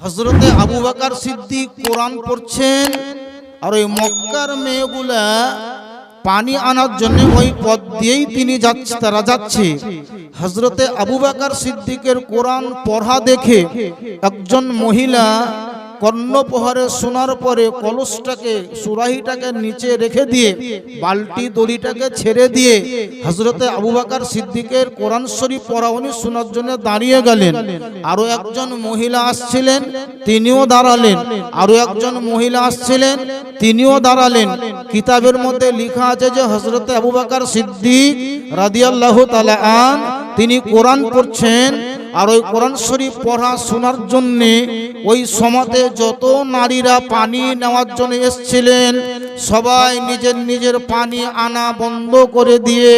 হজরতে আবু বাকার সিদ্দিক কোরআন পড়ছেন আর ওই মক্কার মেয়েগুলা পানি আনার জন্য ওই পথ দিয়েই তিনি যাচ্ছে, তারা যাচ্ছে। হজরতে আবু বাকার সিদ্দিকের কোরআন পড়া দেখে একজন মহিলা কর্ণপহারে শোনার পরে কলসটাকে, সুরাহিটাকে নিচে রেখে দিয়ে, বালতি দড়িটাকে ছেড়ে দিয়ে হজরতে আবু বাকার সিদ্দিকের কোরআন শরীফ পড়াউনি শোনার জন্য দাঁড়িয়ে গেলেন। আরও একজন মহিলা আসছিলেন, তিনিও দাঁড়ালেন। আরও একজন মহিলা আসছিলেন, তিনিও দাঁড়ালেন। কিতাবের মধ্যে লেখা আছে যে হজরতে আবু বাকার সিদ্দিক রাদিয়াল্লাহু তাআলা আন, তিনি কোরআন পড়ছেন আর ওই কোরআন শরীফ পড়া শোনার জন্য ওই সমাতে যত নারীরা পানি নেওয়ার জন্য এসছিলেন, সবাই নিজের নিজের পানি আনা বন্ধ করে দিয়ে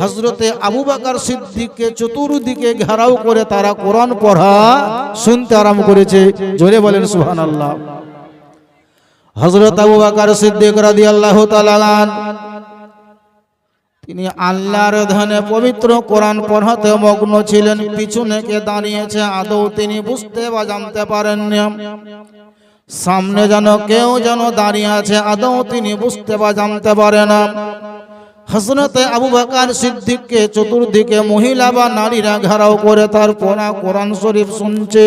হজরতে আবু বাকার সিদ্দিককে চতুর্দিকে ঘেরাও করে তারা কোরআন পড়া শুনতে আরাম করেছে। জোরে বলেন সুহান আল্লাহ হজরত আবু বাকার সিদ্দিক রাদি আল্লাহ তিনি আল্লাহর ধনে পবিত্র কোরআন পড়াতে মগ্ন ছিলেন। পিছনে কে দাঁড়িয়েছে আদৌ তিনি বুঝতে বা জানতে পারেননি। সামনে যেন কেউ যেন দাঁড়িয়ে আছে, আদৌ তিনি বুঝতে বা জানতে পারে না। হজরতে আবু বাকার সিদ্দিককে চতুর্দিকে মহিলা বা নারীরা ঘেরাও করে তার পড়া কোরআন শরীফ শুনছে।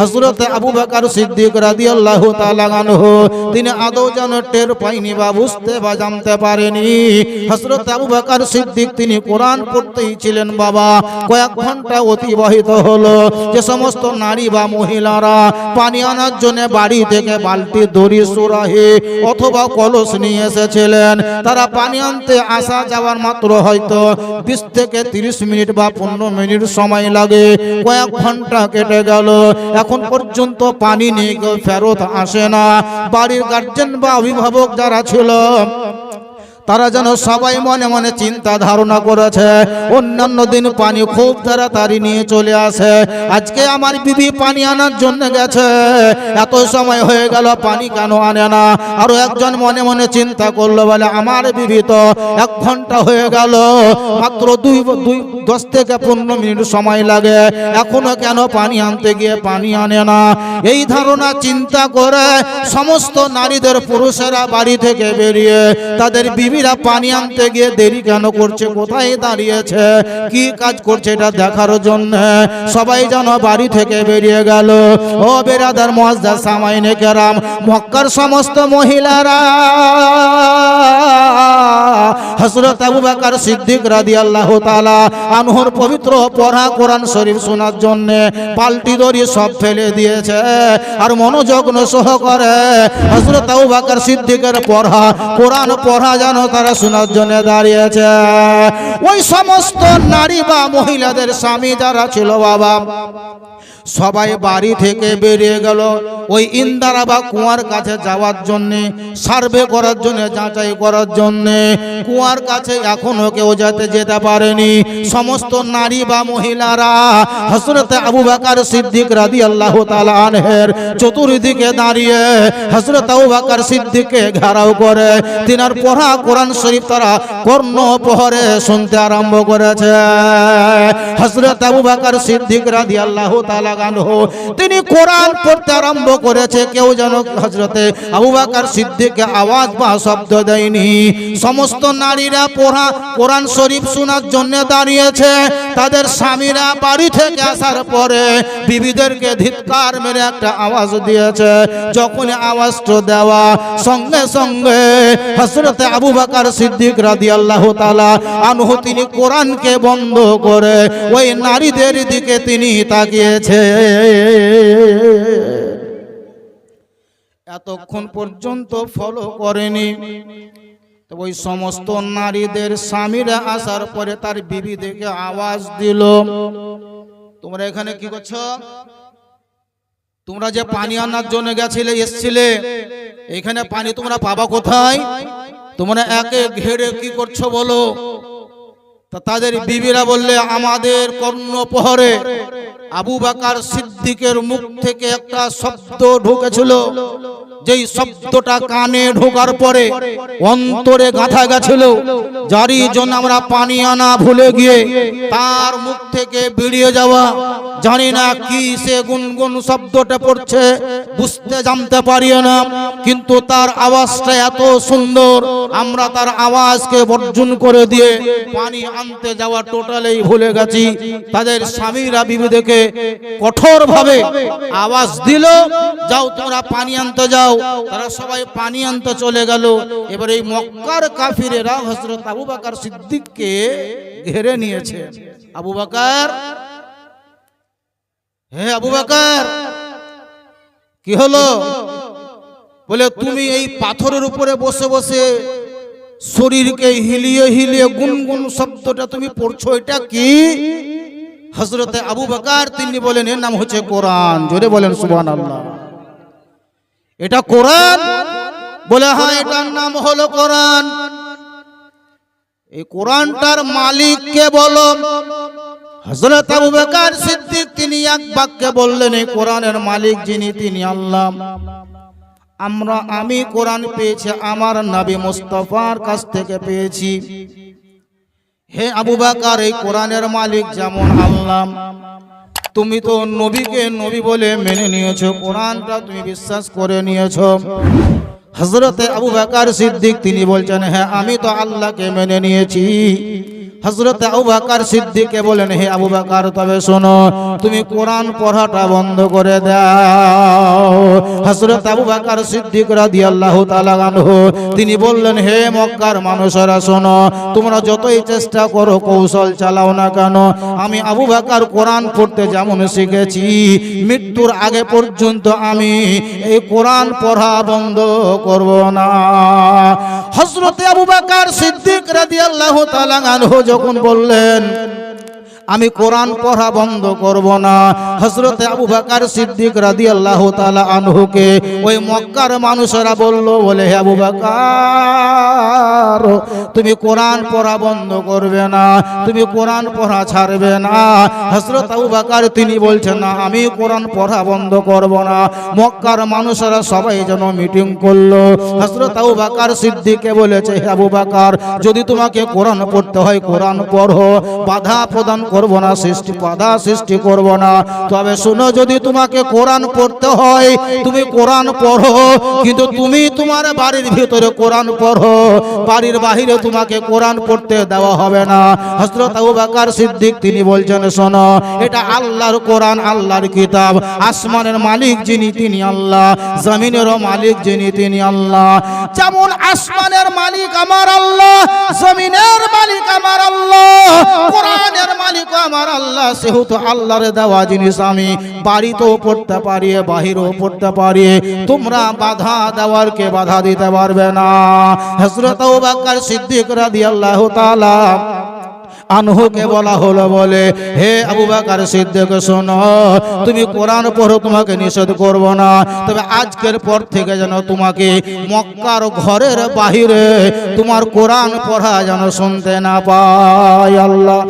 হজরতে আবু বাকার সিদ্দিক রাদিয়াল্লাহু তাআলা আনহু, তিনি আদৌ যেন টের পাইনি বা বুঝতে বা জানতে পারেনি। হজরতে আবু বাকার সিদ্দিক তিনি কোরআন পড়তেই ছিলেন বাবা, কয়েক ঘণ্টা অতিবাহিত হলো। যে সমস্ত নারী বা মহিলারা পানি আনার জন্য বাড়ি থেকে বালতি দড়ি সুরাহি অথবা কলস নিয়ে এসেছিলেন। তারা পানি আনতে আসা যাওয়ার মাত্র হয়তো বিশ থেকে তিরিশ মিনিট বা পনেরো মিনিট সময় লাগে। কয়েক ঘণ্টা কেটে গেল। এখন পর্যন্ত পানি নিয়ে ফেরত আসে না। বাড়ির গার্জেন বা অভিভাবক যারা ছিল তারা যেন সবাই মনে মনে চিন্তা ধারণা করেছে। অন্যান্য দিন পানি খুব তাড়াতাড়ি নিয়ে চলে আসে। আজকে আমার বিবি পানি আনার জন্য গেছে। এত সময় হয়ে গেল, পানি কেন আনে না? আরও একজন মনে মনে চিন্তা করল, বলে, আমার বিবি তো এক ঘণ্টা হয়ে গেল। মাত্র দুই দুই, দশ থেকে পনেরো মিনিট সময় লাগে। এখনও কেন পানি আনতে গিয়ে পানি আনে না? এই ধারণা চিন্তা করে সমস্ত নারীদের পুরুষেরা বাড়ি থেকে বেরিয়ে তাদের বিবিরা পানি আনতে গিয়ে দেরি কেন করছে? কোথায় দাঁড়িয়েছে? কি কাজ করছে এটা দেখার জন্য? সবাই যেন বাড়ি থেকে বেরিয়ে গেল। ও বেরাদার মজদা সামাইনে কেরাম, মক্কার সমস্ত মহিলারা। হজরত আবু বাকার সিদ্দিক রাদিয়াল্লাহু তাআলা আনহুর পবিত্র পড়া কোরআন শরীফ শোনার জন্য পাল্টি দড়ি সব ফেলে দিয়েছে আর মনোযগ্ন সহকারে হজরত আবু বাকার সিদ্দিকের পড়া, কোরআন পড়া যেন তারা শোনার জন্য দাঁড়িয়েছে। ওই সমস্ত নারী বা মহিলাদের স্বামী যারা ছিল বাবা, সবাই বাড়ি থেকে বেরিয়ে গেল। ওই ইন্দারা বা কুয়ার কাছে যাওয়ার জন্য, সার্ভে করার জন্য, যাচাই করার জন্য কুয়ার কাছে এখনও কেউ যেতে যেতে পারেনি। সমস্ত নারী বা মহিলারা হজরতে আবু বাকার সিদ্দিক রাদি আল্লাহ আনহের চতুর্দিকে দাঁড়িয়ে হজরত আবু বাকার সিদ্দিককে ঘেরাও করে, তিনার পড়া কোরআন শরীফ তারা কর্ণ পহরে শুনতে আরম্ভ করেছে। হজরত আবু বাকার সিদ্দিক রাদি আল্লাহ তালাগানহ তিনি কোরআন পড়তে আরম্ভ করেছে। কেউ যেন হজরতে আবু বাকার সিদ্দিককে আওয়াজ বা শব্দ দেয়নি। সমস্ত নারীরা পড়া কোরআন শরীফ শোনার জন্য দাঁড়িয়েছে। তাদের স্বামীরা বাড়ি থেকে আসার পরে বিবিদেরকে ধিৎকার মেরে একটা আওয়াজ দিয়েছে। যখন আওয়াজটা দেওয়া, সঙ্গে সঙ্গে হজরতে আবু বাকার সিদ্দিক রাদি আল্লাহ তালা আনহু তিনি কোরআনকে বন্ধ করে ওই নারীদের দিকে তিনি তাকিয়েছে এতক্ষণ পর্যন্ত ফলো করেনি। ওই সমস্ত নারীদের স্বামীরা আসার পরে তার বিবি দেখে আওয়াজ দিল, তোমরা এখানে কি করছ? তোমরা যে পানি আনার জন্য গেছিলে, এসছিলে, এখানে পানি তোমরা পাবা কোথায়? তোমরা একে ঘেরে কি করছ বলো? তা তাদের বিবিরা বললে আমাদের কর্ণপহরে আবু বাকার সিদ্দিকের মুখ থেকে একটা শব্দ ঢুকেছিল। যেই শব্দটা কানে ঢোকার পরে অন্তরে গাঁথা গেছিল। যারই জন্য আমরা পানি আনা ভুলে গিয়ে তার মুখ থেকে বেরিয়ে যাওয়া। জানি না কি সে গুনগুন শব্দটা পড়ছে, বুঝতে জানতে পারি না। কিন্তু তার আওয়াজটা এত সুন্দর, আমরা তার আওয়াজকে বর্জন করে দিয়ে পানি আনতে যাওয়া টোটালেই ভুলে গেছি। তাদের স্বামীরা বিবিদেরকে কঠোর ভাবে আওয়াজ দিল, যাও তোমরা পানি আনতে যাও। তারা সবাই পানি আনতে চলে গেল। এবার এই মক্কার কাফিরেরা হজরত আবু বাকার সিদ্দিককে ঘেরে নিয়েছে। আবু বাকার, হে আবু বাকার, কি হলো? বলে, তুমি এই পাথরের উপরে বসে বসে শরীরকে হিলিয়ে হিলিয়ে গুনগুন শব্দটা তুমি পড়ছো, এটা কি? হজরতে আবু বাকার তিনি বলেন এর নাম হচ্ছে কোরআন। জোরে বলেন সুবহান আল্লাহ এটা কোরআন? বলে হ্যাঁ এটার নাম হলো কোরআন। এই কোরআনটার মালিককে বলো? হজরত আবু বকর সিদ্দিক তিনি এক বাক্যে বললেন এই কোরআনের মালিক যিনি তিনি আল্লাহ। আমরা আমি কোরআন পেয়েছি আমার নবী মুস্তফার কাছ থেকে পেয়েছি। হে আবু বাকার, এই কোরআনের মালিক যেমন আল্লাহ। তুমি তো নবীকে নবী বলে মেনে নিয়েছ, কোরআনটা তুমি বিশ্বাস করে নিয়েছ। হজরতে আবু বাকার সিদ্দিক তিনি বলছেন হ্যাঁ আমি তো আল্লাহকে মেনে নিয়েছি। হজরত আবু বকর সিদ্দিককে বলেন, হে আবু বকর, তবে শোনো, তুমি কোরআন পড়াটা বন্ধ করে দাও। হজরত আবু বকর সিদ্দিক রাদিয়াল্লাহু তাআলা আনহু, তিনি বললেন, হে মক্কার মানুষেরা, শোনো, তোমরা যতই চেষ্টা করো, কৌশল চালাও না কেন। আমি আবু বকর কোরআন পড়তে যেমন শিখেছি, মৃত্যুর আগে পর্যন্ত আমি এই কোরআন পড়া বন্ধ করব না। হজরতে আবু বকর সিদ্দিক রাদিয়াল্লাহু তাআলা আনহু যখন বললেন, আমি কোরআন পড়া বন্ধ করব না। হজরতে আবু বাকার সিদ্দিক রাদি আল্লাহ তালা আনহুকে ওই মক্কার মানুষেরা বলল বলে হে আবু বাকার তুমি কোরআন পড়া বন্ধ করবে না, তুমি কোরআন পড়া ছাড়বে না। হজরত আবু তিনি বলছেন, না, আমি কোরআন পড়া বন্ধ করব না। মক্কার মানুষেরা সবাই যেন মিটিং করল। হজরত আবু বাকার সিদ্দিককে বলেছে আবু বাকার, যদি তোমাকে কোরআন পড়তে হয়, কোরআন পড়ো। বাধা প্রদান করব না, সৃষ্টি, বাধা সৃষ্টি করব না। তবে শুনো, যদি তোমাকে কোরআন পড়তে হয়, তুমি কোরআন পড়ো। কিন্তু তুমি তোমার বাড়ির ভিতরে কোরআন পড়ো। বাড়ির বাহিরে তোমাকে কোরআন পড়তে দেওয়া হবে না। হজরত আবু বাকার সিদ্দিক তিনি বলছেন, শোনো, এটা আল্লাহর কোরআন, আল্লাহর কিতাব। আসমানের মালিক যিনি, তিনি আল্লাহ। জমিনেরও মালিক যিনি, তিনি আল্লাহ। যেমন আসমানের মালিক আমার আল্লাহ, জমিনের মালিক আমার আল্লাহ। আমার আল্লাহ, সেহেতু আল্লাহর দেওয়া জিনিস আমি বাড়িতেও পড়তে পারি, বাহিরেও পড়তে পারি। তোমরা বাধা দেওয়ার কে বাধা দিতে পারবে না? হজরত বাক্কার সিদ্দিক রাদিয়াল্লাহু তাআলা আনহুকে বলা হলো বলে, হে আবু বাকার সিদ্দিক, শোনো, তুমি কোরআন পড়ো, তোমাকে নিষেধ করব না। তবে আজকের পর থেকে যেন তোমাকে মক্কার ঘরের বাহিরে তোমার কোরআন পড়া যেন শুনতে না পায় আল্লাহ।